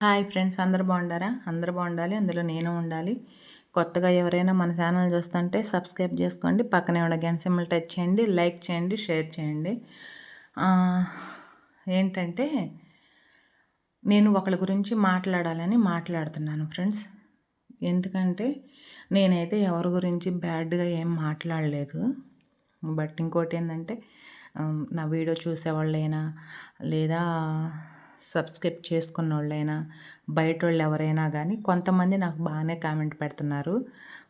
Hi friends అందరు బాగుండారా? అందరు బాగుండాలి అందులో నేను ఉండాలి. కొత్తగా ఎవరైనా మన ఛానల్ చూస్తుంటే సబ్స్క్రైబ్ చేసుకోండి పక్కనే ఉన్న గంట సింబల్ టచ్ చేయండి లైక్ చేయండి షేర్ చేయండి. ఏంటంటే నేను ఒకళ్ళ గురించి మాట్లాడాలని మాట్లాడుతున్నాను ఫ్రెండ్స్. ఎందుకంటే నేనైతే ఎవరి గురించి బ్యాడ్గా ఏం మాట్లాడలేదు. బట్ ఇంకోటి ఏంటంటే నా వీడియో చూసేవాళ్ళైనా లేదా సబ్స్క్రైబ్ చేసుకున్న వాళ్ళైనా బయట వాళ్ళు ఎవరైనా కానీ కొంతమంది నాకు బాగానే కామెంట్ పెడుతున్నారు.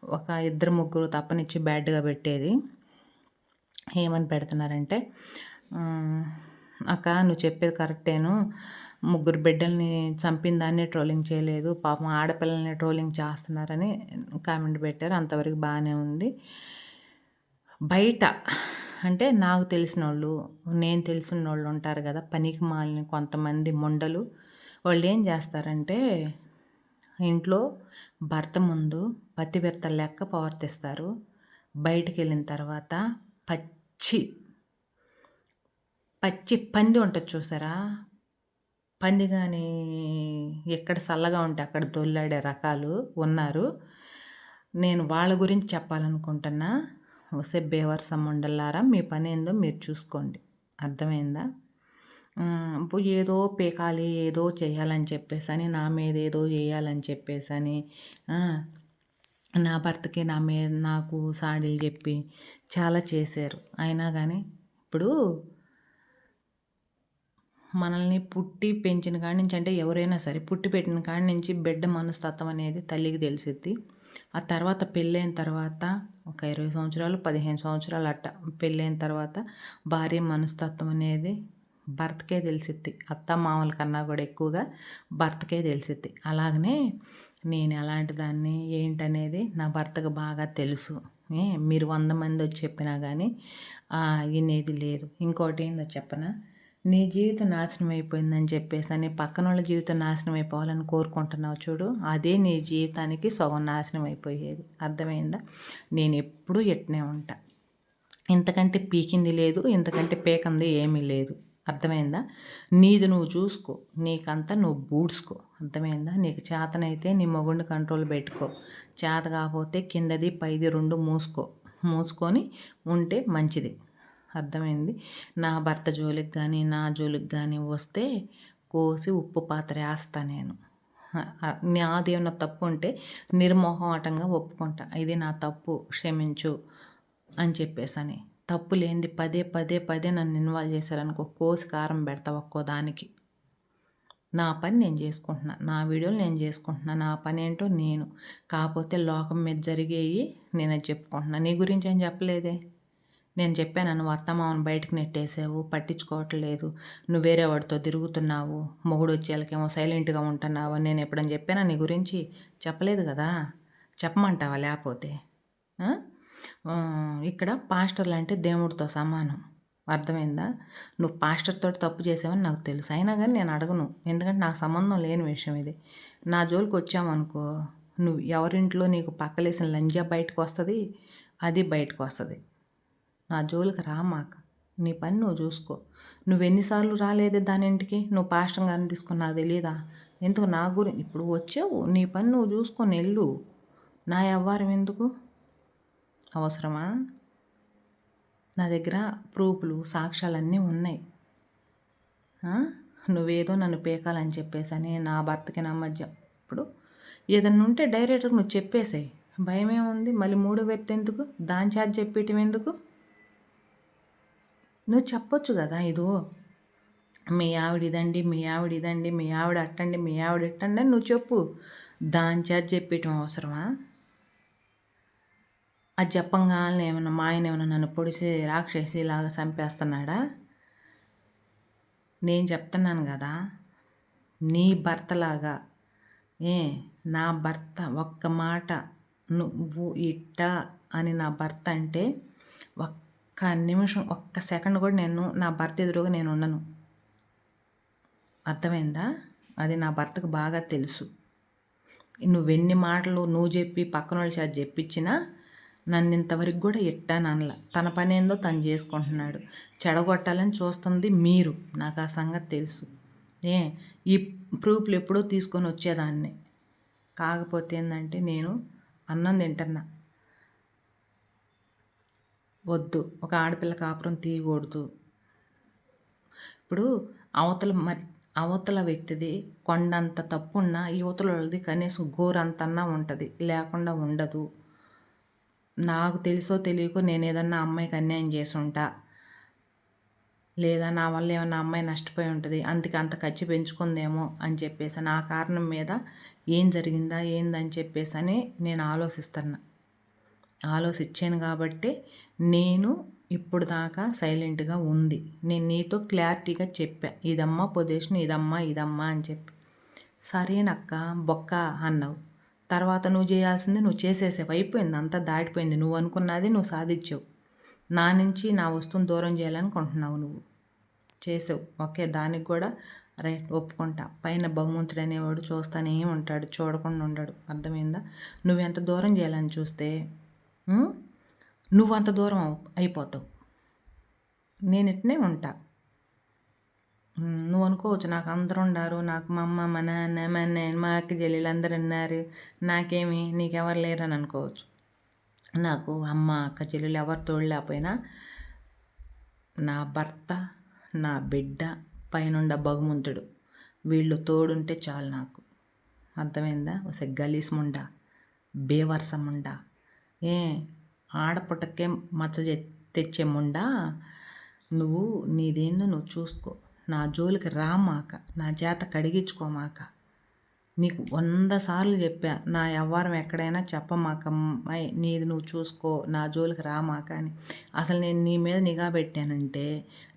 ఒక ఇద్దరు ముగ్గురు తప్పనిచ్చి బ్యాడ్గా పెట్టేది. ఏమని పెడుతున్నారంటే అక్క నువ్వు చెప్పేది కరెక్టేను. ముగ్గురు బిడ్డల్ని చంపిన దాన్ని ట్రోలింగ్ చేయలేదు. పాపం ఆడపిల్లల్ని ట్రోలింగ్ చేస్తున్నారని కామెంట్ పెట్టారు. అంతవరకు బాగానే ఉంది. బయట అంటే నాకు తెలిసిన వాళ్ళు నేను తెలిసిన వాళ్ళు ఉంటారు కదా పనికి మాలిన కొంతమంది మొండలు వాళ్ళు ఏం చేస్తారంటే ఇంట్లో భర్త ముందు పతివ్రత లెక్క ప్రవర్తిస్తారు. బయటికి వెళ్ళిన తర్వాత పచ్చి పచ్చి పంది ఉంటుంది చూసారా? పంది కానీ ఎక్కడ చల్లగా ఉంటే అక్కడ దొల్లాడే రకాలు ఉన్నారు. నేను వాళ్ళ గురించి చెప్పాలనుకుంటున్నా. వసే బేవర్సం ఉండలారా మీ పని ఏందో మీరు చూసుకోండి. అర్థమైందా? ఏదో పేకాలి ఏదో చేయాలని చెప్పేసి అని నా మీద ఏదో చేయాలని చెప్పేసి అని నా భర్తకి నా మీద నాకు సాడీలు చెప్పి చాలా చేశారు. అయినా కానీ ఇప్పుడు మనల్ని పుట్టి పెంచిన కాడి నుంచి అంటే ఎవరైనా సరే పుట్టి పెట్టిన కాడి నుంచి బిడ్డ మనస్తత్వం అనేది తల్లికి తెలిసిద్ది. ఆ తర్వాత పెళ్ళైన తర్వాత ఒక ఇరవై సంవత్సరాలు పదిహేను సంవత్సరాలు అట్ట పెళ్ళైన తర్వాత భార్య మనస్తత్వం అనేది భర్తకే తెలిసిద్ది. అత్త మామల కన్నా కూడా ఎక్కువగా భర్తకే తెలిసిద్ది. అలాగనే నేను ఎలాంటి దాన్ని ఏంటనేది నా భర్తకు బాగా తెలుసు. మీరు వంద మంది వచ్చి చెప్పినా కానీ వినేది లేదు. ఇంకోటి ఏందో చెప్పనా? నీ జీవితం నాశనం అయిపోయిందని చెప్పేసి అని పక్కన వాళ్ళ జీవితం నాశనం అయిపోవాలని కోరుకుంటున్నావు చూడు అదే నీ జీవితానికి సగం నాశనం అయిపోయేది. అర్థమైందా? నేను ఎప్పుడూ ఎట్నే ఉంటా. ఇంతకంటే పీకింది లేదు ఇంతకంటే పీకంది ఏమీ లేదు. అర్థమైందా? నీది నువ్వు చూసుకో నీకంతా నువ్వు బూడ్చుకో అర్థమైందా? నీకు చేతనైతే నీ మొగుడిని కంట్రోల్ పెట్టుకో. చేత కాకపోతే కిందది పైది రెండు మూసుకో. మూసుకొని ఉంటే మంచిది. అర్థమైంది. నా భర్త జోలికి కానీ నా జోలికి కానీ వస్తే కోసి ఉప్పు పాత్ర వేస్తా నేను. నాదేమన్నా తప్పు ఉంటే నిర్మోహమాటంగా ఒప్పుకుంటా. ఇది నా తప్పు క్షమించు అని చెప్పేసని. తప్పు లేనిది పదే పదే పదే నన్ను ఇన్వాల్వ్ చేశారనుకో కోసి కారం పెడతా ఒక్కో దానికి. నా పని నేను చేసుకుంటున్నా. నా వీడియోలు నేను చేసుకుంటున్నా. నా పని ఏంటో నేను. కాకపోతే లోకం మీద జరిగేవి నేను చెప్పుకుంటున్నా. నీ గురించి ఏం చెప్పలేదే? నేను చెప్పాను నువ్వు అత్తమామను బయటకు నెట్టేసావు పట్టించుకోవట్లేదు నువ్వు వేరే వాడితో తిరుగుతున్నావు మొగుడు వచ్చేళ్ళకేమో సైలెంట్గా ఉంటున్నావు అని నేను ఎప్పుడని చెప్పానా నీ గురించి? చెప్పలేదు కదా. చెప్పమంటావా లేకపోతే? ఇక్కడ పాస్టర్లు అంటే దేవుడితో సమానం. అర్థమైందా? నువ్వు పాస్టర్తో తప్పు చేసావని నాకు తెలుసు. అయినా కానీ నేను అడగను. ఎందుకంటే నాకు సంబంధం లేని విషయం ఇది. నా జోలికి వచ్చామనుకో నువ్వు ఎవరింట్లో నీకు పక్కలేసిన లంజా బయటకు వస్తుంది అది బయటకు వస్తుంది. నా జోలికి రామాక. నీ పని నువ్వు చూసుకో. నువ్వు ఎన్నిసార్లు రాలేదే దాని ఇంటికి? నువ్వు పాష్టం గారిని తీసుకుని నాకు తెలియదా ఎందుకు నా గురి? ఇప్పుడు వచ్చావు. నీ పని నువ్వు చూసుకొని వెళ్ళు. నా వ్యవహారం ఎందుకు? అవసరమా? నా దగ్గర ప్రూఫ్లు సాక్ష్యాలన్నీ ఉన్నాయి. నువ్వేదో నన్ను పేకాలని చెప్పేశానే నా భర్తకి నా మధ్య. ఇప్పుడు ఏదన్నా ఉంటే డైరెక్ట్గా నువ్వు చెప్పేసాయి. భయమేముంది? మళ్ళీ మూడో వ్యక్తి ఎందుకు? దాని చార్జ్ చెప్పేయటం ఎందుకు? నువ్వు చెప్పొచ్చు కదా ఇదో మీ ఆవిడ ఇదండి మీ ఆవిడ ఇదండి మీ ఆవిడ అట్టండి మీ ఆవిడ ఇట్టండి నువ్వు చెప్పు. దాని చేత చెప్పటం అవసరమా? అది చెప్పంగానే ఏమన్నా మా ఆయన ఏమన్నా నన్ను పొడిసి రాక్షసిలాగా చంపేస్తున్నాడా? నేను చెప్తున్నాను కదా నీ భర్తలాగా ఏ నా భర్త ఒక్క మాట నువ్వు ఇట్ట అని నా భర్త అంటే ఒక్క ఒక్క నిమిషం ఒక్క సెకండ్ కూడా నేను నా భర్త ఎదురుగా నేను ఉండను. అర్థమైందా? అది నా భర్తకు బాగా తెలుసు. నువ్వెన్ని మాటలు నువ్వు చెప్పి పక్కన వాళ్ళు చేత చెప్పించినా నన్ను ఇంతవరకు కూడా ఎట్టాననల తన పని ఏందో తను చేసుకుంటున్నాడు. చెడగొట్టాలని చూస్తుంది మీరు. నాకు ఆ సంగతి తెలుసు. ఏ? ఈ ప్రూఫ్లు ఎప్పుడో తీసుకొని వచ్చేదాన్ని. కాకపోతే ఏంటంటే నేను అన్నం తింటున్నా. వద్దు. ఒక ఆడపిల్ల కాపురం తీయకూడదు. ఇప్పుడు అవతల మరి అవతల వ్యక్తిది కొండంత తప్పున్న యువతల వాళ్ళది కనీసం గోరంతన్నా ఉంటుంది. లేకుండా ఉండదు. నాకు తెలుసో తెలియకో నేను ఏదన్నా అమ్మాయికి అన్యాయం చేసి ఉంటా. లేదా నా వల్ల ఏమన్నా అమ్మాయి నష్టపోయి ఉంటుంది. అందుకే అంత ఖర్చు పెంచుకుందేమో అని చెప్పేసి నా కారణం మీద ఏం జరిగిందా ఏందని చెప్పేసి అని నేను ఆలోచిస్తున్నా. ఆలోచించాను కాబట్టి నేను ఇప్పుడు దాకా సైలెంట్గా ఉంది. నేను నీతో క్లారిటీగా చెప్పా. ఇదమ్మా పొజిషన్ ఇదమ్మా ఇదమ్మా అని చెప్పి. సరేనక్క బొక్క అన్నావు. తర్వాత నువ్వు చేయాల్సింది నువ్వు చేసేసావు. అయిపోయింది. అంతా దాటిపోయింది. నువ్వు అనుకున్నది నువ్వు సాధించావు. నా నుంచి నా వస్తువుని దూరం చేయాలనుకుంటున్నావు నువ్వు. చేసావు. ఓకే దానికి కూడా రైట్ ఒప్పుకుంటా. పైన భగవంతుడు అనేవాడు చూస్తానే ఉంటాడు చూడకుండా ఉండడు. అర్థమైందా? నువ్వెంత దూరం చేయాలని చూస్తే నువ్వు అంత దూరం అయిపోతావు. నేను ఇట్నే ఉంటా నువ్వు అనుకోవచ్చు నాకు అందరూ ఉన్నారు నాకు మా అమ్మ మా నాన్న మా అన్నయ్య మా అక్క చెల్లెలు అందరు ఉన్నారు. నాకేమి నీకెవరు లేరని అనుకోవచ్చు. నాకు అమ్మ అక్క చెల్లెలు ఎవరు తోడు లేకపోయినా నా భర్త నా బిడ్డ పైనుండ భగవంతుడు. వీళ్ళు తోడుంటే చాలు నాకు. అర్థమైందా? ఒక గలీస్ ముండా బేవర్సం ఏ ఆడపుట్టకే మచ్చ తెచ్చే ముండా? నువ్వు నీదేందో నువ్వు చూసుకో. నా జోలికి రామాక నా చేత కడిగించుకోమాక. నీకు వంద సార్లు చెప్పా నా వ్యవహారం ఎక్కడైనా చెప్పమాక నీది నువ్వు చూసుకో నా జోలికి రామాక అని. అసలు నేను నీ మీద నిఘా పెట్టానంటే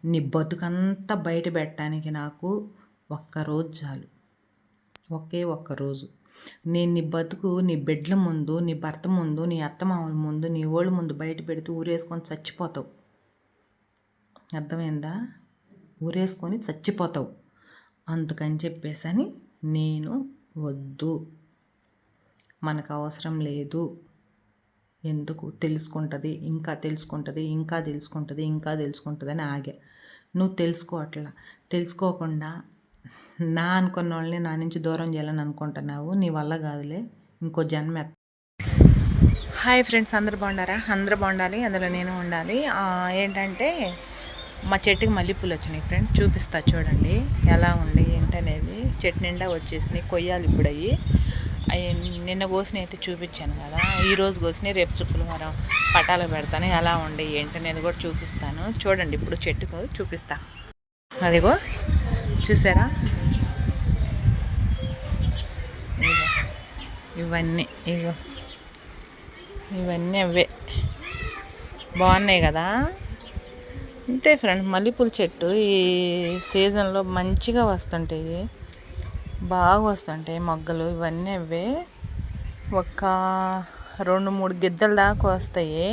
నీ బతుకంతా బయట పెట్టడానికి నాకు ఒక్కరోజు చాలు. ఒకే ఒక్క రోజు. నేను నీ బతుకు నీ బిడ్డల ముందు నీ భర్త ముందు నీ అత్తమామల ముందు నీ ఓళ్ళ ముందు బయట పెడితే ఊరేసుకొని చచ్చిపోతావు. అర్థమైందా? ఊరేసుకొని చచ్చిపోతావు. అందుకని చెప్పేసని నేను వద్దు. మనకు అవసరం లేదు. ఎందుకు? తెలుసుకుంటుంది. ఇంకా తెలుసుకుంటుంది. ఇంకా తెలుసుకుంటుంది. ఇంకా తెలుసుకుంటుంది అని ఆగా. నువ్వు తెలుసుకోవట్లా. తెలుసుకోకుండా నా అనుకున్న వాళ్ళని నా నుంచి దూరం చేయాలని అనుకుంటున్నావు నీ వల్ల కాదులే ఇంకో జన్మ హాయ్ ఫ్రెండ్స్ అందరు బాగుండారా అందరు బాగుండాలి అందులో నేను ఉండాలి. ఏంటంటే మా చెట్టుకి మల్లెపూలు వచ్చినాయి ఫ్రెండ్ చూపిస్తా చూడండి ఎలా ఉంది ఏంటనేది. చెట్టు నిండా వచ్చేసినాయి కొయ్యాలి ఇప్పుడు అవి నిన్న కోసిన అయితే చూపించాను కదా ఈరోజు కోసిన రేపు చుక్కలు మరం పటాలు పెడతాను ఎలా ఉండే ఏంటనేది కూడా చూపిస్తాను. చూడండి ఇప్పుడు చెట్టుకు చూపిస్తా. అదిగో. చూసారా? ఇవన్నీ ఇగో ఇవన్నీ అవే. బాగున్నాయి కదా? అంతే ఫ్రెండ్స్ మల్లెపూల చెట్టు ఈ సీజన్లో మంచిగా వస్తుంటాయి. బాగా వస్తుంటాయి మొగ్గలు ఇవన్నీ అవే. ఒక రెండు మూడు గిద్దల దాకా వస్తాయి.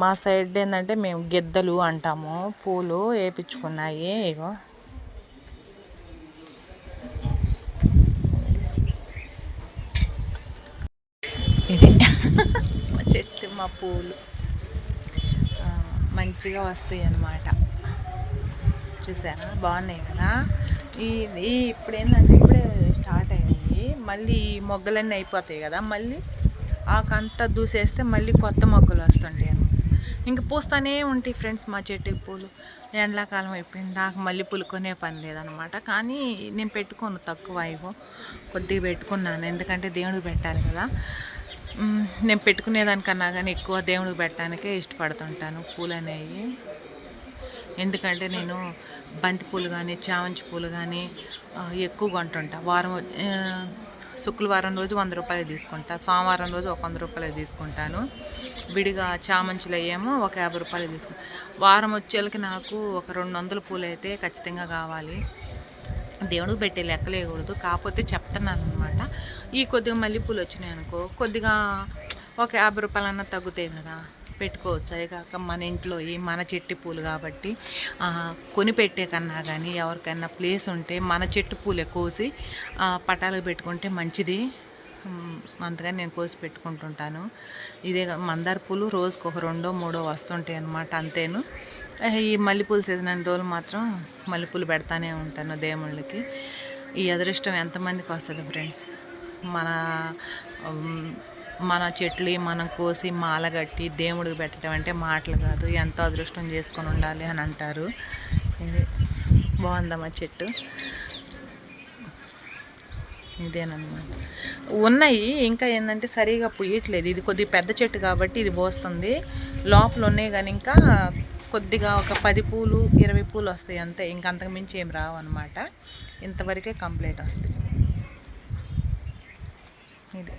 మా సైడ్ ఏంటంటే మేము గిద్దలు అంటాము పూలు వేపించుకున్నాయి. ఇగో ఇది మా చెట్టు మా పూలు. మంచిగా వస్తాయి అన్నమాట చూసారా? బాగున్నాయి కదా? ఇది ఇప్పుడు ఏంటంటే ఇప్పుడే స్టార్ట్ అయ్యాయి. మళ్ళీ మొగ్గలన్నీ అయిపోతాయి కదా? మళ్ళీ ఆకంతా దూసేస్తే మళ్ళీ కొత్త మొగ్గలు వస్తుంటాయి ఇంక పూస్తానే ఉంటాయి ఫ్రెండ్స్ మా చెట్టు పూలు. ఎండాకాలం అయిపోయింది నాకు మళ్ళీ పూలు కొనే పని లేదనమాట. కానీ నేను పెట్టుకోను తక్కువ ఇవో కొద్దిగా పెట్టుకున్నాను. ఎందుకంటే దేవుడికి పెట్టాలి కదా. నేను పెట్టుకునేదానికన్నా కానీ ఎక్కువ దేవుడికి పెట్టడానికే ఇష్టపడుతుంటాను పూలు అనేవి ఎందుకంటే నేను బంతి పూలు కానీ చామంతి పూలు కానీ ఎక్కువ కొంటుంటా. వారం శుక్రవారం రోజు వంద రూపాయలు తీసుకుంటా. సోమవారం రోజు ఒక వంద రూపాయలు తీసుకుంటాను. విడిగా చామంచులు అయ్యేమో ఒక యాభై రూపాయలు తీసుకుంటాను వారం వచ్చేళ్ళకి నాకు ఒక రెండు వందల పూలు అయితే ఖచ్చితంగా కావాలి. దేవుడికి పెట్టే లెక్కలేయకూడదు కాకపోతే చెప్తున్నాను అనమాట ఈ కొద్దిగా మల్లెపూలు వచ్చినాయి అనుకో కొద్దిగా ఒక యాభై రూపాయలన్నా తగ్గుతాయి కదా. పెట్టుకోవచ్చు. అదే కాక మన ఇంట్లో ఈ మన చెట్టు పూలు కాబట్టి కొని పెట్టే కన్నా కానీ ఎవరికైనా ప్లేస్ ఉంటే మన చెట్టు పూలే కోసి పటాలు పెట్టుకుంటే మంచిది. అంతగా నేను కోసి పెట్టుకుంటుంటాను. ఇదే మందార పూలు రోజుకు ఒక రెండో మూడో వస్తుంటాయి అనమాట అంతేను. ఈ మల్లెపూల సీజన్ అన్ని రోజులు మాత్రం మల్లెపూలు పెడతానే ఉంటాను దేవుళ్ళకి. ఈ అదృష్టం ఎంతమందికి వస్తుంది ఫ్రెండ్స్? మన మన చెట్లు మనం కోసి మాల కట్టి దేవుడికి పెట్టడం అంటే మాటలు కాదు ఎంతో అదృష్టం చేసుకొని ఉండాలి అని అంటారు. ఇది బాగుందమ్మా చెట్టు. ఇదేనమాట ఉన్నాయి ఇంకా ఏంటంటే సరిగా పుయ్యట్లేదు ఇది కొద్దిగా పెద్ద చెట్టు కాబట్టి ఇది పోస్తుంది. లోపల ఉన్నాయి కానీ ఇంకా కొద్దిగా ఒక పది పూలు ఇరవై పూలు వస్తాయి అంతే. ఇంకా అంతకు మించి ఏం రావు అనమాట ఇంతవరకే కంప్లీట్ వస్తుంది. ఇది.